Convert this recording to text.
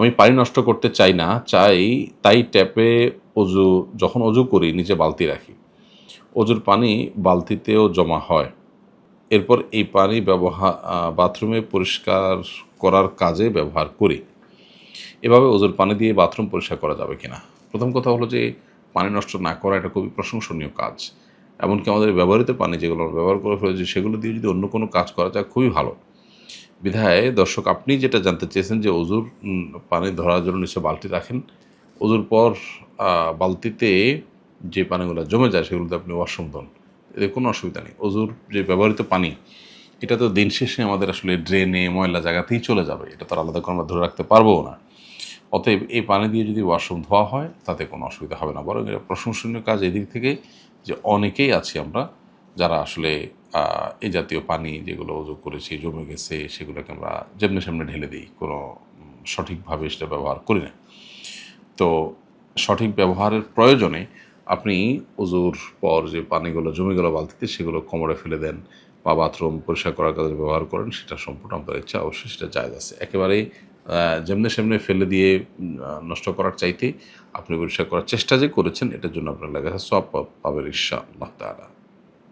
আমি পানি নষ্ট করতে চাই না, চাই তাই ট্যাপে অজু, যখন অজু করি, নিচে বালতি রাখি। অজুর পানি বালতিতেও জমা হয়। এরপর এই পানি ব্যবহার বাথরুমে পরিষ্কার করার কাজে ব্যবহার করি। এভাবে ওজোর পানি দিয়ে বাথরুম পরিষ্কার করা যাবে কিনা? প্রথম কথা হলো যে, পানি নষ্ট না করা এটা খুবই প্রশংসনীয় কাজ। এমনকি আমাদের ব্যবহৃত পানি যেগুলো ব্যবহার করে ফেলেছি, সেগুলো দিয়ে যদি অন্য কোনো কাজ করা যায়, খুবই ভালো। বিধায় দর্শক, আপনি যেটা জানতে চেয়েছেন যে অজুর পানি ধরার জন্য নিচে বালতি রাখেন। অজুর পর বালতিতে যে পানিগুলো জমে যায় সেগুলোতে আপনি ওয়াশরুম ধন এতে কোনো অসুবিধা নেই। অজুর যে ব্যবহৃত পানি, এটা তো দিন শেষে আমাদের আসলে ড্রেনে ময়লা জায়গাতেই চলে যাবে। এটা তো আলাদা করে আমরা ধরে রাখতে পারব না। অতএব এই পানি দিয়ে যদি ওয়াশরুম ধোয়া হয়, তাতে কোনো অসুবিধা হবে না। বরং এটা প্রশংসনীয় কাজ এদিক থেকে যে অনেকেই আছি আমরা, যারা আসলে এই জাতীয় পানি যেগুলো অজু করেছি, জমে গেছে, সেগুলোকে আমরা যেমনি সামনে ঢেলে দিই। কোনো সঠিকভাবে সেটা ব্যবহার করি না। তো সঠিক ব্যবহারের প্রয়োজনে আপনি অজুর পর যে পানিগুলো জমে গেল বালতিতে, সেগুলো কোমরে ফেলে দেন বা বাথরুম পরিষ্কার করার কাজে ব্যবহার করেন, সেটা সম্পূর্ণ আপনার ইচ্ছা, অবশ্যই সেটা জায়গা আছে। একেবারেই যেমনি সেমনি ফেলে দিয়ে নষ্ট করার চাইতে আপনি পরিষ্কার করার চেষ্টা যে করেছেন, এটার জন্য আপনার লেগে সব পাবেন ঈর্ষা আল্লাহ তালা